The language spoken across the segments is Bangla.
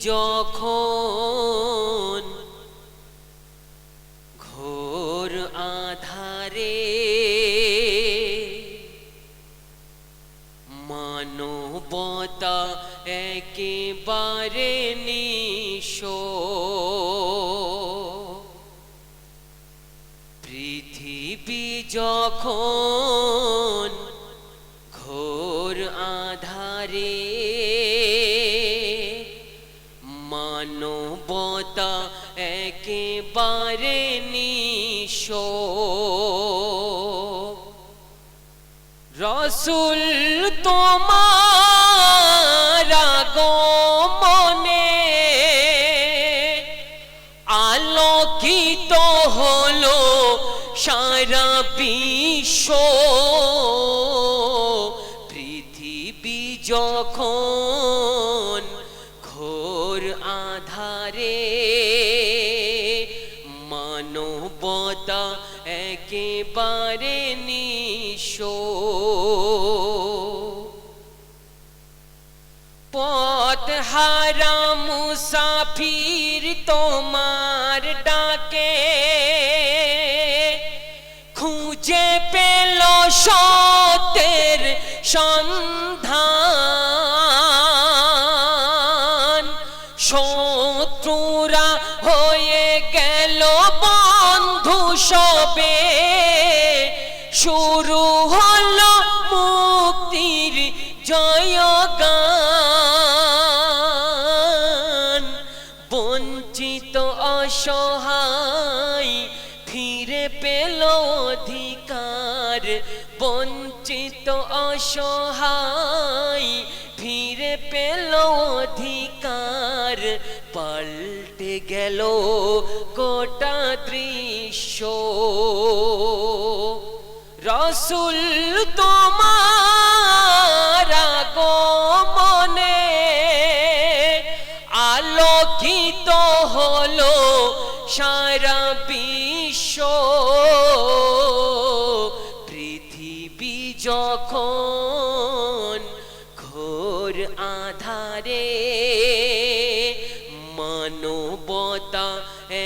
যখন ঘোর আধারে মানবতা একেবারে নিশো পৃথিবী যখন মানবতা একেবারে নিশো। রসুল তোমার আগমনে আলোকিত হলো সারা বিশ্ব। পৃথিবী যখন একেবারে নিশো। পথ হারা মুসাফির তোমার ডাকে খুঁজে পেল সত্যের সবে শুরু হলো মুক্তির জয়গান বঞ্চিত অসহায় ফিরে পেল অধিকার। বঞ্চিত অসহায় ফিরে পেল অধিকার পাল্টে গেল গোটা দৃশ্য। রসুল তোমার মনে আলোকিত হলো সারা বিশ্ব। আধারে মানবতা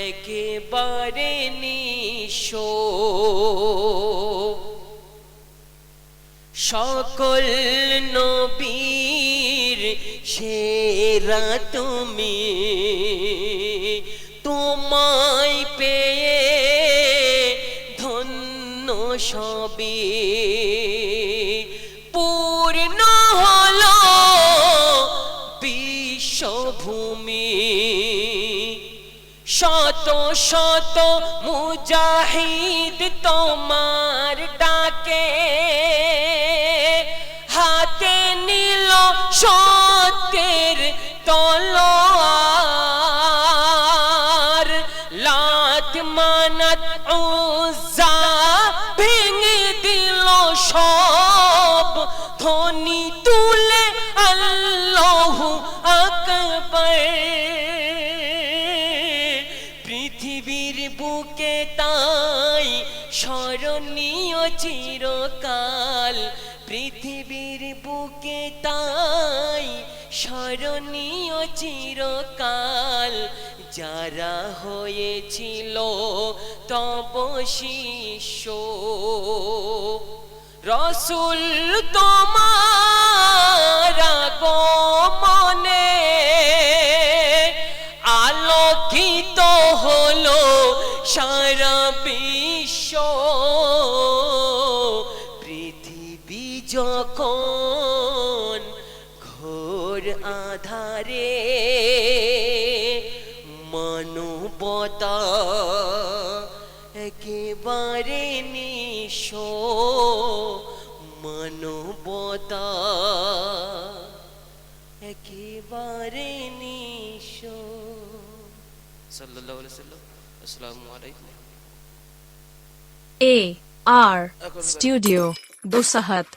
একেবারে নিশো সকল নবীর সেরা তুমি তোমায় পেয়ে ধন্য সবে শত শত মুজাহিদ তোমার ডাকে। হাতে নিল সত্যের তলোয়ার। স্মরণীয় চিরকাল পৃথিবীর বুকে তাই স্মরণীয় চিরকাল যারা হয়েছিল তব শিষ্য। রসুল তোমার মানবতা একেবারে নিশো মানবতা একেবারে নিশো। সাল্লাল্লাহু আলাইহি সাল্লাম আসসালামু আলাইকুম। A R Studio Dosahat